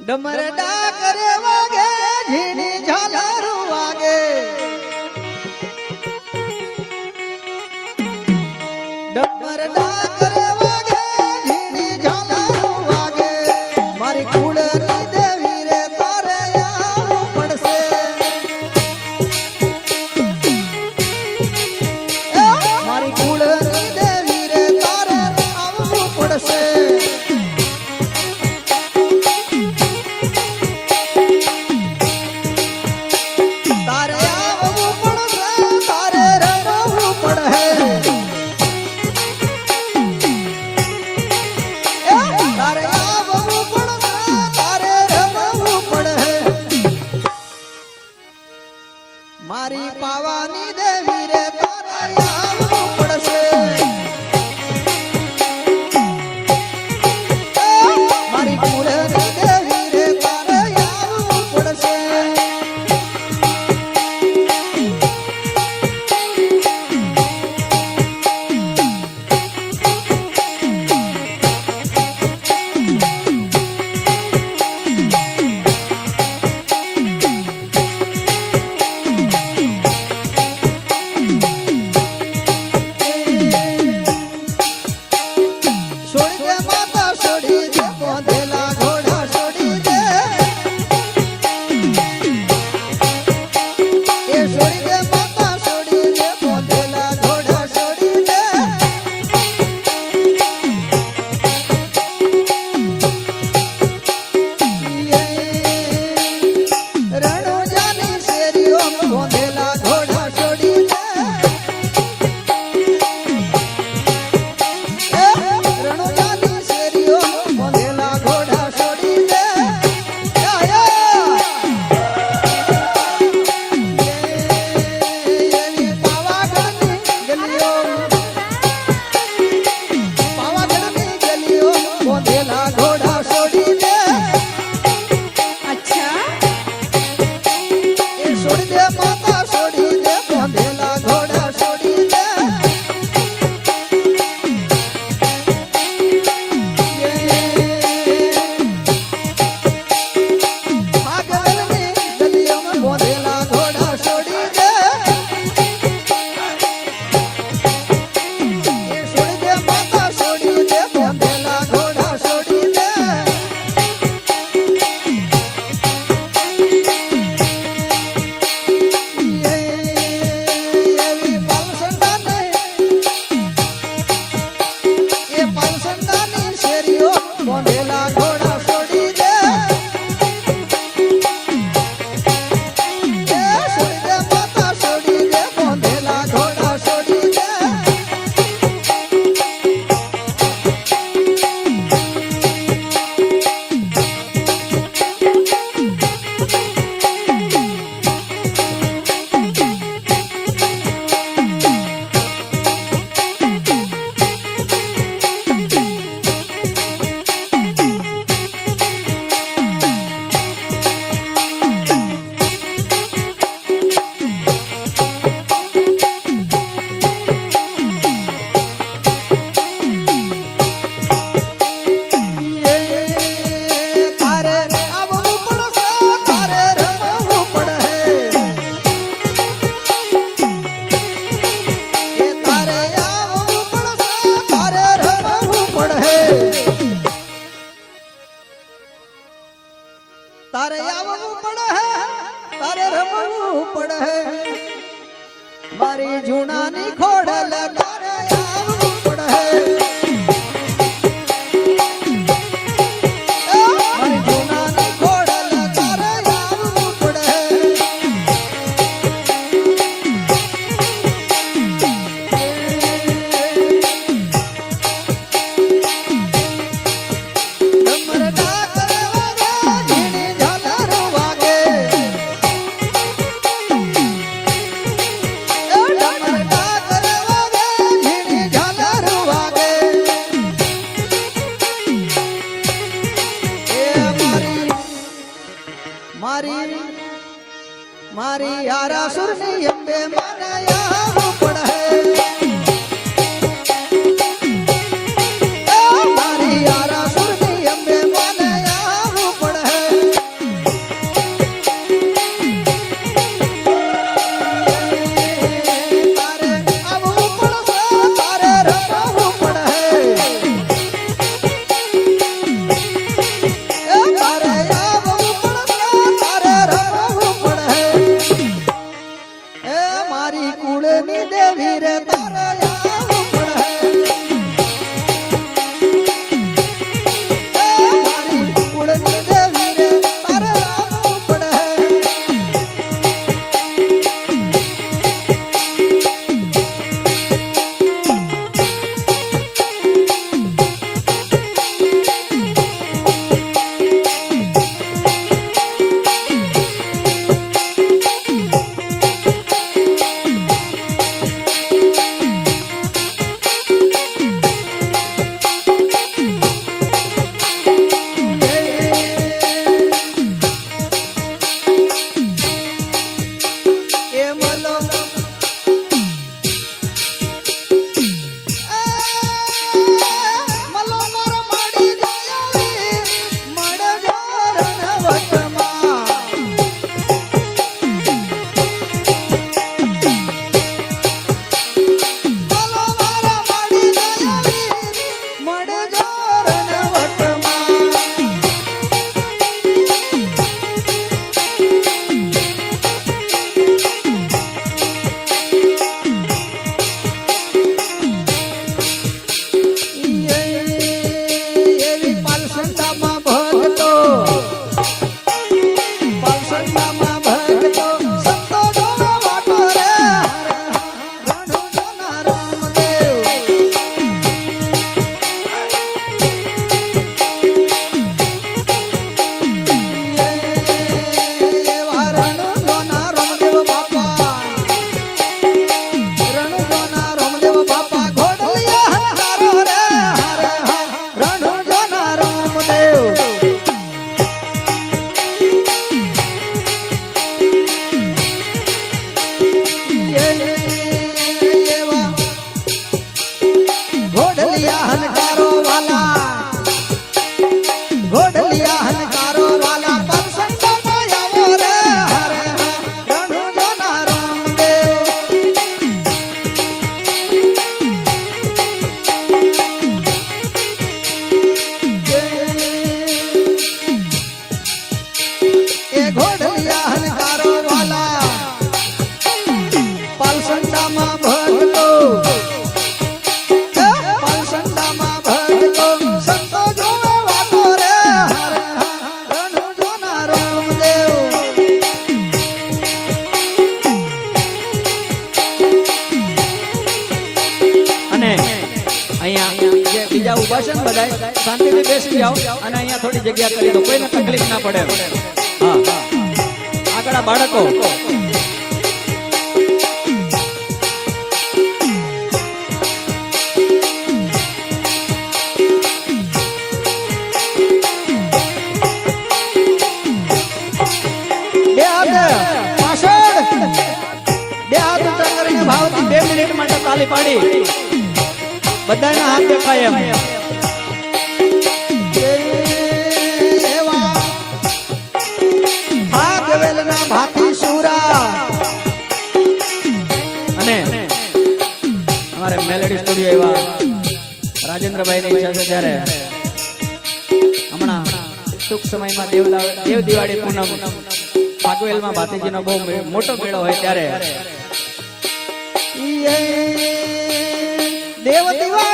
ડમરડા કરે રમવું પડે તારે રમવું પડે મારી જૂનાની ખોડ લગા Lord, me. બીજા ઊભા છે ને બધા શાંતિથી બેસી જાઓ. અને અહીંયા થોડી જગ્યા કરી દો. કોઈને તકલીફ ના પડે. આગળ બાળકો. બે મિનિટ માટે તાલી પાડી. બધાના હાથ દેખાય એમ. ત્યારે હમણાં ટૂંક સમયમાં દેવ દેવ દિવાળી પૂનમ પાગવેલમાં ભાતીજીનો બહુ મોટો મેળો હોય ત્યારે દેવ દિવા